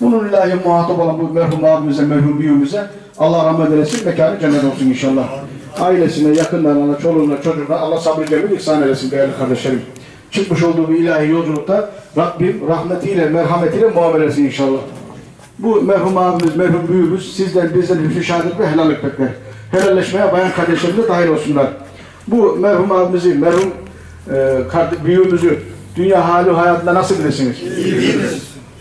Bunun ilahi muhatap olan bu merhum abimize, merhum büyüğümüze Allah rahmet eylesin, mekanı cennet olsun inşallah. Ailesine, yakınlarına, çoluğuna, çocuğuna Allah sabrı cemil ihsan eylesin değerli kardeşlerim. Çıkmış olduğu bu ilahi yolculukta Rabbim rahmetiyle, merhametiyle muamele inşallah. Bu merhum abimiz, merhum büyüğümüz sizden bizden hüsnü şehadet ve helal etmekler. Helalleşmeye bayan kardeşlerimiz de dahil olsunlar. Bu merhum abimizi, merhum e, büyüğümüzü dünya hali hayatında nasıl bilirsiniz?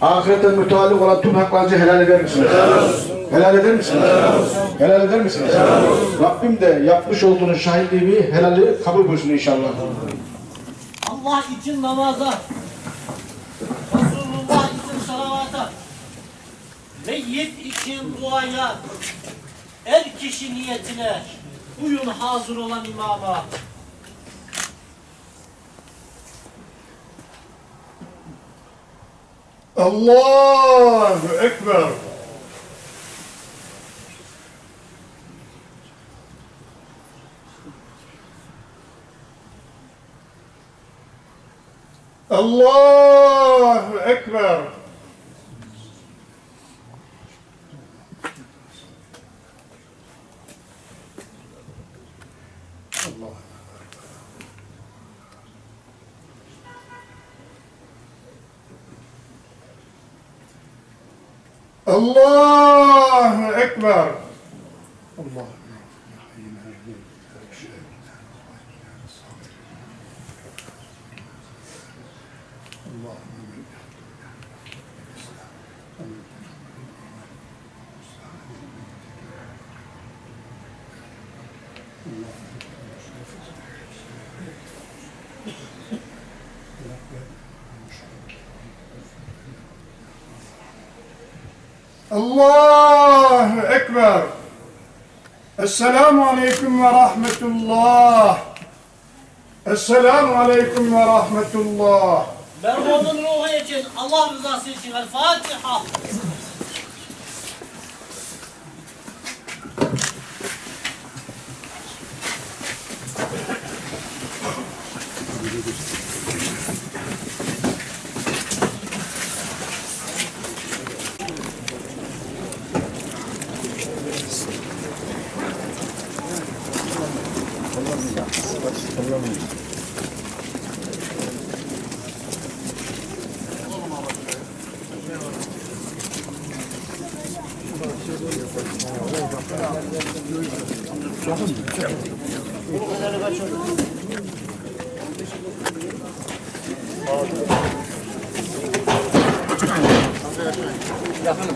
Ahirete müteallik olan tüm haklarınızı helal eder misiniz? Helal eder misiniz? Helal eder misiniz? Rabbim de yapmış olduğunuz şahitliği helali kabul buyursun inşallah. Allah için namaza, Resulullah için salavata, meyyit için duaya, er kişi niyetine, uyun hazır olan imama. Allahu Ekber. Allahu Ekber. Allahu Ekber. Allah. Allahu Ekber. Esselamu Aleyküm ve Rahmetullah. Esselamu Aleyküm ve Rahmetullah. Merhumun ruhu için, Allah rızası için El Fatiha. Yakınım.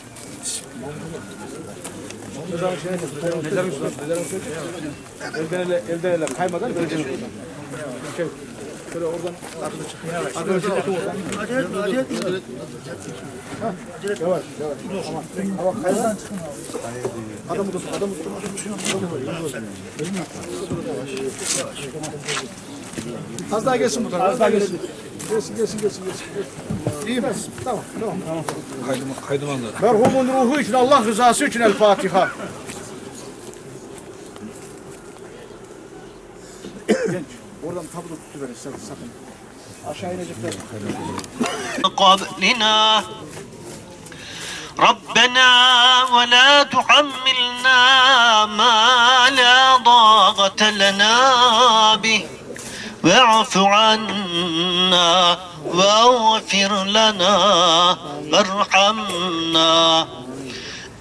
Elden ele, elden ele kaymadan vereceğim. Şey, şöyle oradan arkada çık. Arkada çık oradan. Ha, Yavaş, yavaş. Tamam. Ama abi. Adamı tutun, adamı tutun. adamı tutun. Az daha gelsin bu tarafa, az daha gelsin. Gelsin, gelsin, gelsin, gelsin. İyi mi? Tamam, tamam. tamam. Kaydım, kaydım anladım. Merhumun ruhu için, Allah rızası için El Fatiha. Genç, oradan tabutu tutuverin sakın. Aşağı inecekler. قبلنا ربنا ولا تحملنا ما لا ضاقة لنا به واعف عنا واغفر لنا وارحمنا.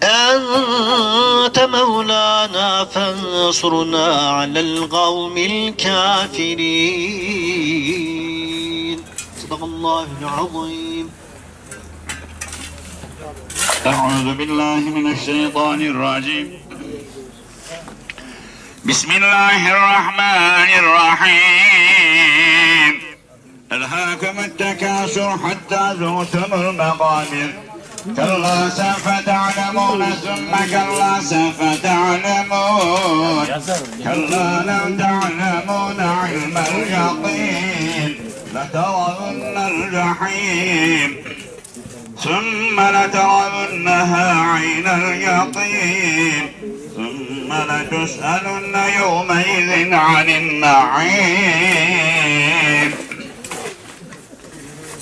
أنت مولانا فانصرنا على القوم الكافرين. صدق الله العظيم. أعوذ بالله من الشيطان الرجيم. بسم الله الرحمن الرحيم. ألهاكم التكاثر حتى زرتم المقابر كلا سوف تعلمون ثم كلا سوف تعلمون. كلا لو تعلمون علم اليقين لترون الجحيم. ثم لترونها عين اليقين. ثم لتسألن يومئذ عن النعيم.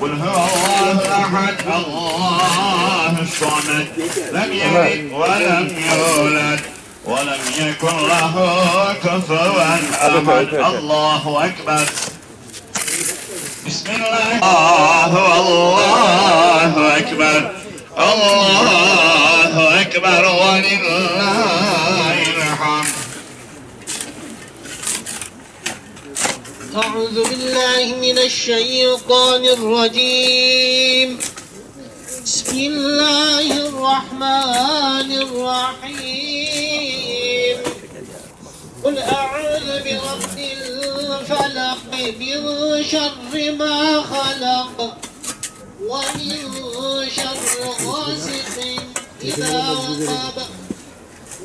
قل هو الله احد الله الصمد لم يلد ولم يولد ولم يكن له كفوا. احد الله اكبر بسم الله الله أكبر. الله أكبر. ولله الحمد. أعوذ بالله من الشيطان الرجيم. بسم الله الرحمن الرحيم. قل أعوذ برب الفلق من شر ما خلق ومن شر غاسق إذا وقب.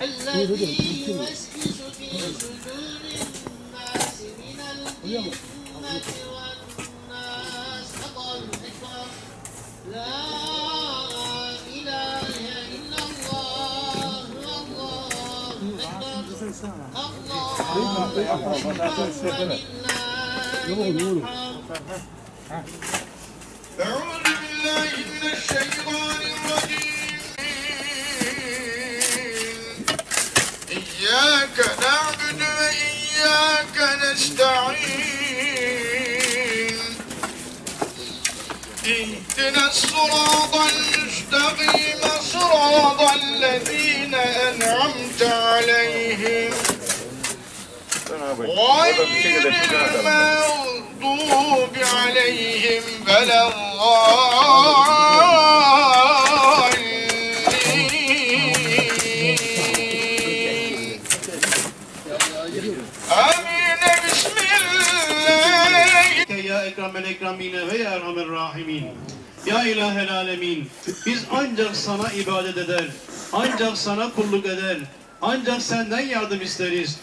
الذي يوسوس في صدور الناس من الجنة والناس الله أكبر لا إله إلا الله الله أكبر الله أكبر أعوذ اهدنا الصراط المستقيم صراط الذين أنعمت عليهم. غير المغضوب عليهم ولا الضالين. آمين. بسم الله. Ekremel Ekremine ve Ya Erhamer Rahimin. Ya İlahel Alemin. Biz ancak sana ibadet eder. Ancak sana kulluk eder. Ancak senden yardım isteriz.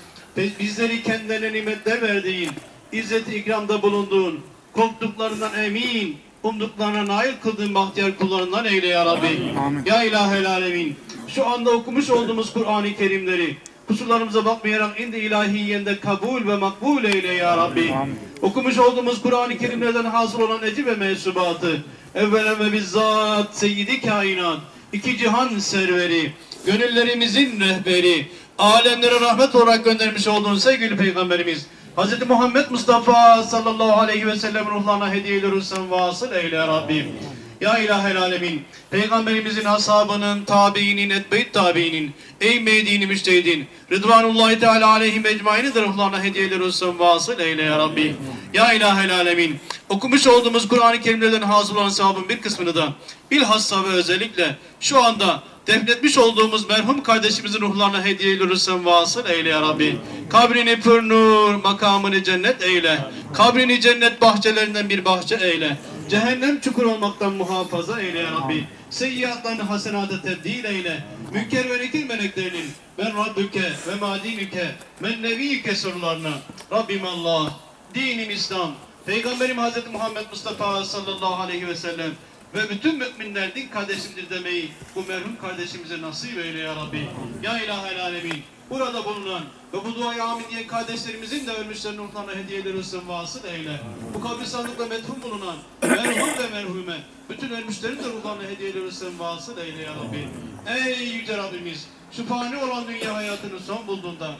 Bizleri kendilerine nimetler verdiğin, izzet ikramda bulunduğun, korktuklarından emin, umduklarına nail kıldığın bahtiyar kullarından eyle ya Rabbi. Ya İlahel Alemin. Şu anda okumuş olduğumuz Kur'an-ı Kerimleri, kusurlarımıza bakmayarak indi ilahiyende kabul ve makbul eyle ya Rabbi. Okumuş olduğumuz Kur'an-ı Kerimlerden hasıl olan eci ve mensubatı, evvelen ve bizzat seyyidi kainat, iki cihan serveri, gönüllerimizin rehberi, alemlere rahmet olarak göndermiş olduğun sevgili Peygamberimiz, Hz. Muhammed Mustafa sallallahu aleyhi ve sellem ruhlarına hediye ediyoruz sen vasıl eyle ya Rabbi. Ya ilahel alemin, Peygamberimizin ashabının, tabiinin, etbeyt tabiinin, ey meydini müştehidin, Rıdvanullahi Teala aleyhim ecmaini de ruhlarına hediyeler olsun vasıl eyle ya Rabbi. Ya ilahel alemin, okumuş olduğumuz Kur'an-ı Kerimlerden hasıl olan sevabın bir kısmını da bilhassa ve özellikle şu anda defnetmiş olduğumuz merhum kardeşimizin ruhlarına hediye olursan vasıl eyle ya Rabbi. Kabrini pür makamını cennet eyle. Kabrini cennet bahçelerinden bir bahçe eyle. Cehennem çukur olmaktan muhafaza eyle ya Rabbi. Seyyiatlarını hasenata tebdil eyle. Münker ve nekir meleklerinin ben Rabbüke ve madinüke men nebiyüke sorularına Rabbim Allah, dinim İslam, Peygamberim Hazreti Muhammed Mustafa sallallahu aleyhi ve sellem ve bütün müminler din kardeşimdir demeyi bu merhum kardeşimize nasip eyle ya Rabbi. Ya ilahel alemin. Burada bulunan ve bu duayı amin diyen kardeşlerimizin de ölmüşlerin ruhlarına hediyeleri ısın vasıl eyle. Bu kabristanlıkta methum bulunan merhum ve merhume bütün ölmüşlerin de ruhlarına hediyeleri ısın vasıl eyle ya Rabbi. Ey yüce Rabbimiz şu fani olan dünya hayatının son bulduğunda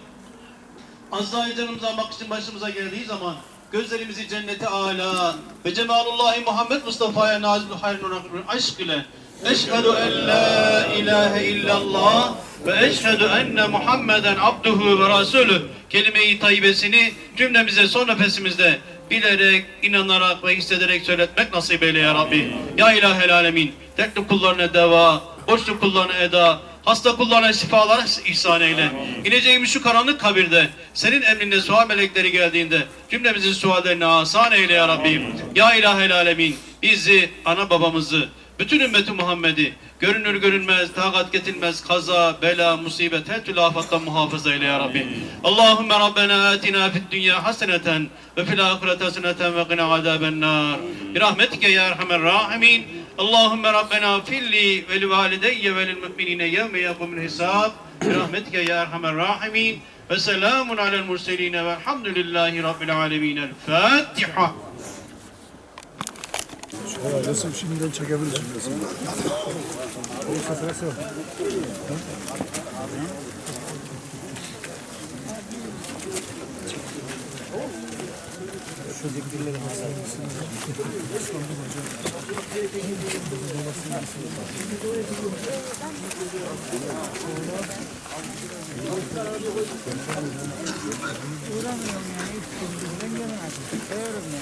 Azrail canımızı almak için başımıza geldiği zaman gözlerimizi cennete âlâ ve cemalullahi Muhammed Mustafa'ya nazil hayrun aşk ile Eşhedü en la ilahe illallah ve eşhedü enne Muhammeden abduhu ve rasulü kelime-i tayyibesini cümlemize son nefesimizde bilerek, inanarak ve hissederek söyletmek nasip eyle ya Rabbi. Ya ilahel alemin, dertli kullarına deva, borçlu kullarına eda, Hasta kullarına şifalar ihsan eyle. İneceğimiz şu karanlık kabirde senin emrinde sual melekleri geldiğinde cümlemizin suallerini asan eyle ya Rabbi. Ya ilahel alemin bizi, ana babamızı, bütün ümmeti Muhammed'i görünür görünmez, takat getirmez kaza, bela, musibet, her türlü afattan muhafaza eyle ya Rabbi. Allahümme Rabbena atina fid dünya haseneten ve fil ahirete haseneten ve qina azaben nar. Birahmetike ya erhamer rahimin. Allahümme Rabbena filli ve li valideyye ve lil müminine yevme yakumul hisab. Birahmetike ya erhamer rahimin ve selamun alel murseline ve hamdülillahi rabbil alemin. El Fatiha. Resim şimdiden şey çekebilirsin resim. O fotoğrafı yok. Şu zikirleri masalmasını sordu hocam. Babasını sordu. 우람 영양이 좀 생겨는 아주 배어름이야.